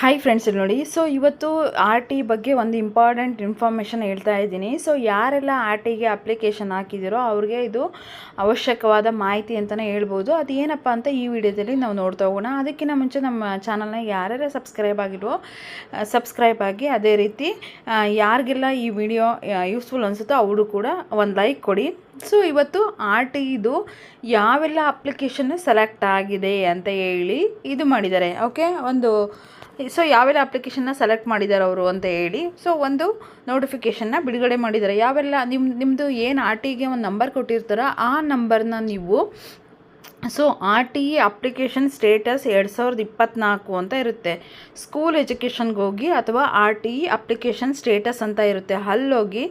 Hi friends ಇಲ್ಲಿ ನೋಡಿ. So ಇವತ್ತು ಆರ್ ಟಿ ಬಗ್ಗೆ ಒಂದು ಇಂಪಾರ್ಟೆಂಟ್ ಇನ್ಫಾರ್ಮೇಷನ್ ಹೇಳ್ತಾ ಇದ್ದೀನಿ. ಸೊ ಯಾರೆಲ್ಲ ಆರ್ ಟಿಗೆ ಅಪ್ಲಿಕೇಶನ್ ಹಾಕಿದ್ದೀರೋ ಅವ್ರಿಗೆ ಇದು ಅವಶ್ಯಕವಾದ ಮಾಹಿತಿ ಅಂತಲೇ ಹೇಳ್ಬೋದು. ಅದು ಏನಪ್ಪ ಅಂತ ಈ ವಿಡಿಯೋದಲ್ಲಿ ನಾವು ನೋಡ್ತಾ ಹೋಗೋಣ. ಅದಕ್ಕಿಂತ ಮುಂಚೆ ನಮ್ಮ ಚಾನಲ್ನ ಯಾರ್ಯಾರು ಸಬ್ಸ್ಕ್ರೈಬ್ ಆಗಿರೋ ಸಬ್ಸ್ಕ್ರೈಬ್ ಆಗಿ ಅದೇ ರೀತಿ ಯಾರಿಗೆಲ್ಲ ಈ ವಿಡಿಯೋ ಯೂಸ್ಫುಲ್ ಅನಿಸುತ್ತೋ ಅವರು ಕೂಡ ಒಂದು ಲೈಕ್ ಕೊಡಿ. ಸೊ ಇವತ್ತು ಆರ್ ಟಿ ಇದು ಯಾವೆಲ್ಲ ಅಪ್ಲಿಕೇಶನ್ ಸೆಲೆಕ್ಟ್ ಆಗಿದೆ ಅಂತ ಹೇಳಿ ಇದು ಮಾಡಿದ್ದಾರೆ. ಓಕೆ ಒಂದು ಸೊ ಯಾವೆಲ್ಲ ಅಪ್ಲಿಕೇಶನ್ನ ಸೆಲೆಕ್ಟ್ ಮಾಡಿದ್ದಾರೆ ಅವರು ಅಂತ ಹೇಳಿ. ಸೊ ಒಂದು ನೋಟಿಫಿಕೇಶನ್ನ ಬಿಡುಗಡೆ ಮಾಡಿದ್ದಾರೆ ಯಾವೆಲ್ಲ ನಿಮ್ಮ ನಿಮ್ಮದು ಏನು ಆರ್ ಟಿಗೆ ಒಂದು ನಂಬರ್ ಕೊಟ್ಟಿರ್ತಾರೋ, ಆ ನಂಬರ್ನ ನೀವು so R T E application status ಎರಡು ಸಾವಿರದ ಇಪ್ಪತ್ತ್ನಾಲ್ಕು ಅಂತ ಇರುತ್ತೆ. ಸ್ಕೂಲ್ ಎಜುಕೇಷನ್ಗೆ ಹೋಗಿ ಅಥವಾ R T E application status ಅಂತ ಇರುತ್ತೆ. ಅಲ್ಲೋಗಿ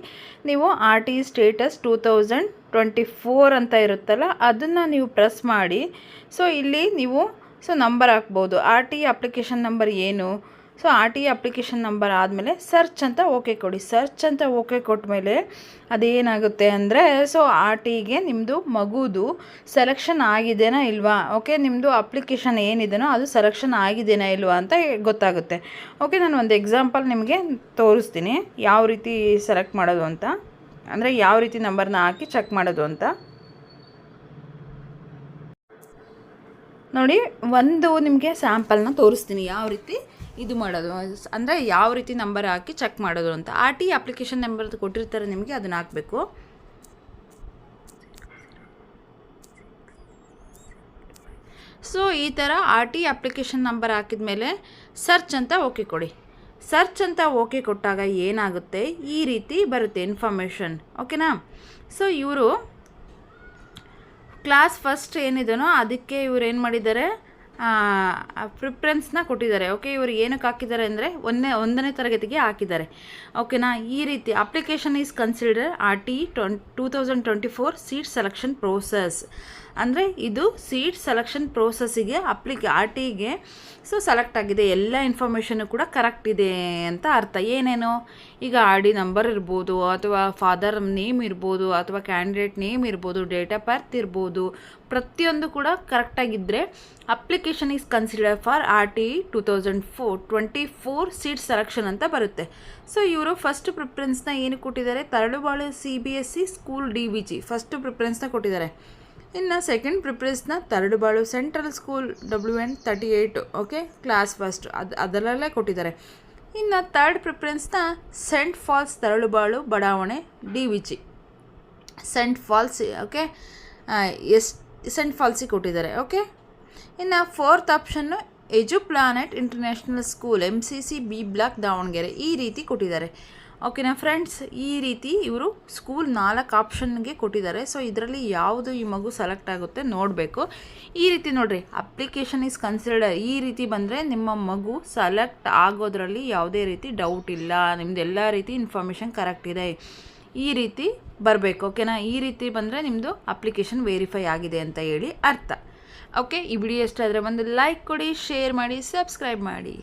ನೀವು R T E status two thousand twenty four ಅಂತ ಇರುತ್ತಲ್ಲ, ಅದನ್ನು ನೀವು ಪ್ರೆಸ್ ಮಾಡಿ. ಸೊ ಇಲ್ಲಿ ನೀವು ಸೊ ನಂಬರ್ ಹಾಕ್ಬೋದು. ಆರ್ ಟಿ ಅಪ್ಲಿಕೇಶನ್ ನಂಬರ್ ಏನು? So R T application number ಆದಮೇಲೆ ಸರ್ಚ್ ಅಂತ ಓಕೆ ಕೊಡಿ. ಸರ್ಚ್ ಅಂತ ಓಕೆ ಕೊಟ್ಟ ಮೇಲೆ ಅದೇನಾಗುತ್ತೆ ಅಂದರೆ, ಸೊ ಆರ್ ಟಿಗೆ ನಿಮ್ಮದು ಮಗುದು ಸೆಲೆಕ್ಷನ್ ಆಗಿದೆಯಾ ಇಲ್ವಾ? ಓಕೆ ನಿಮ್ಮದು ಅಪ್ಲಿಕೇಶನ್ ಏನಿದೆಯೋ ಅದು ಸೆಲೆಕ್ಷನ್ ಆಗಿದೆಯಾ ಇಲ್ವಾ ಅಂತ ಗೊತ್ತಾಗುತ್ತೆ. ಓಕೆ, ನಾನು ಒಂದು ಎಕ್ಸಾಂಪಲ್ ನಿಮಗೆ ತೋರಿಸ್ತೀನಿ. ಯಾವ ರೀತಿ ಸೆಲೆಕ್ಟ್ ಮಾಡೋದು ಅಂತ. ಅಂದರೆ ಯಾವ ರೀತಿ ನಂಬರ್ನ ಹಾಕಿ ಚೆಕ್ ಮಾಡೋದು ಅಂತ. ನೋಡಿ, ಒಂದು ನಿಮಗೆ ಸ್ಯಾಂಪಲ್ನ ತೋರಿಸ್ತೀನಿ ಯಾವ ರೀತಿ ಇದು ಮಾಡೋದು. ಅಂದರೆ ಯಾವ ರೀತಿ ನಂಬರ್ ಹಾಕಿ ಚೆಕ್ ಮಾಡೋದು ಅಂತ. ಆರ್ ಟಿ ಅಪ್ಲಿಕೇಶನ್ ನಂಬರ್ ಕೊಟ್ಟಿರ್ತಾರೆ ನಿಮಗೆ, ಅದನ್ನ ಹಾಕಬೇಕು. ಸೊ ಈ ಥರ ಆರ್ ಟಿ ಅಪ್ಲಿಕೇಶನ್ ನಂಬರ್ ಹಾಕಿದ ಮೇಲೆ ಸರ್ಚ್ ಅಂತ ಓಕೆ ಕೊಡಿ. ಸರ್ಚ್ ಅಂತ ಓಕೆ ಕೊಟ್ಟಾಗ ಏನಾಗುತ್ತೆ? ಈ ರೀತಿ ಬರುತ್ತೆ ಇನ್ಫಾರ್ಮೇಷನ್ ಓಕೆನಾ ಸೊ ಇವರು ಕ್ಲಾಸ್ ಫಸ್ಟ್ ಏನಿದೆನೋ ಅದಕ್ಕೆ ಇವ್ರು ಏನು ಮಾಡಿದ್ದಾರೆ? ಪ್ರಿಫರೆನ್ಸ್ನ ಕೊಟ್ಟಿದ್ದಾರೆ. ಓಕೆ ಇವರು ಏನಕ್ಕೆ ಹಾಕಿದ್ದಾರೆ ಅಂದರೆ ಒಂದನೇ ಒಂದನೇ ತರಗತಿಗೆ ಹಾಕಿದ್ದಾರೆ. ಓಕೆನಾ ಈ ರೀತಿ application is consider R T ಟ್ವೆಂ two thousand twenty four seat selection process ಅಂದರೆ ಇದು ಸೀಟ್ ಸೆಲೆಕ್ಷನ್ ಪ್ರೋಸೆಸ್ಸಿಗೆ ಅಪ್ಲಿಕೆ ಆರ್ ಟಿಗೆ ಸೊ ಸೆಲೆಕ್ಟ್ ಆಗಿದೆ. ಎಲ್ಲ ಇನ್ಫಾರ್ಮೇಷನು ಕೂಡ ಕರೆಕ್ಟ್ ಇದೆ ಅಂತ ಅರ್ಥ. ಏನೇನು? ಈಗ ಆರ್ ಡಿ ನಂಬರ್ ಇರ್ಬೋದು, ಅಥವಾ ಫಾದರ್ ನೇಮ್ ಇರ್ಬೋದು, ಅಥವಾ ಕ್ಯಾಂಡಿಡೇಟ್ ನೇಮ್ ಇರ್ಬೋದು ಡೇಟ್ ಆಫ್ ಬರ್ತ್ ಇರ್ಬೋದು, ಪ್ರತಿಯೊಂದು ಕೂಡ ಕರೆಕ್ಟಾಗಿದ್ದರೆ application is consider for R T two thousand four twenty four seat selection ಅಂತ ಬರುತ್ತೆ. ಸೊ ಇವರು ಫಸ್ಟ್ ಪ್ರಿಫರೆನ್ಸ್ನ ಏನು ಕೊಟ್ಟಿದ್ದಾರೆ? Taralabalu C B S C school D V G first ಪ್ರಿಫರೆನ್ಸ್ನ ಕೊಟ್ಟಿದ್ದಾರೆ. ಇನ್ನು second ಪ್ರಿಫರೆನ್ಸ್ನ Taralabalu central school W N thirty eight okay class first ಅದು, ಅದರಲ್ಲೇ ಕೊಟ್ಟಿದ್ದಾರೆ. ಇನ್ನು third ಪ್ರಿಫರೆನ್ಸ್ನ saint Paul's Taralabalu Badavane D V G saint Paul's okay S saint ಫಾಲ್ಸಿಗೆ ಕೊಟ್ಟಿದ್ದಾರೆ okay ಇನ್ನು fourth option edu planet international school M C C B block Davangere. ಈ ರೀತಿ ಕೊಟ್ಟಿದ್ದಾರೆ. ಓಕೆನಾ ಫ್ರೆಂಡ್ಸ್ ಈ ರೀತಿ ಇವರು ಸ್ಕೂಲ್ ನಾಲ್ಕು ಆಪ್ಷನ್ಗೆ ಕೊಟ್ಟಿದ್ದಾರೆ. ಸೊ ಇದರಲ್ಲಿ ಯಾವುದು ಈ ಮಗು ಸೆಲೆಕ್ಟ್ ಆಗುತ್ತೆ ನೋಡಬೇಕು. ಈ ರೀತಿ ನೋಡಿರಿ ಅಪ್ಲಿಕೇಶನ್ ಈಸ್ ಕನ್ಸಿಡರ್ ಈ ರೀತಿ ಬಂದರೆ ನಿಮ್ಮ ಮಗು ಸೆಲೆಕ್ಟ್ ಆಗೋದ್ರಲ್ಲಿ ಯಾವುದೇ ರೀತಿ ಡೌಟ್ ಇಲ್ಲ. ನಿಮ್ದು ಎಲ್ಲ ರೀತಿ ಇನ್ಫಾರ್ಮೇಷನ್ ಕರೆಕ್ಟ್ ಇದೆ. ಈ ರೀತಿ ಬರಬೇಕು ಓಕೆನಾ ಈ ರೀತಿ ಬಂದರೆ ನಿಮ್ಮದು ಅಪ್ಲಿಕೇಶನ್ ವೆರಿಫೈ ಆಗಿದೆ ಅಂತ ಹೇಳಿ ಅರ್ಥ. ಓಕೆ ಈ ವಿಡಿಯೋ ಇಷ್ಟ ಆದರೆ ಒಂದು ಲೈಕ್ ಕೊಡಿ ಶೇರ್ ಮಾಡಿ ಸಬ್ಸ್ಕ್ರೈಬ್ ಮಾಡಿ.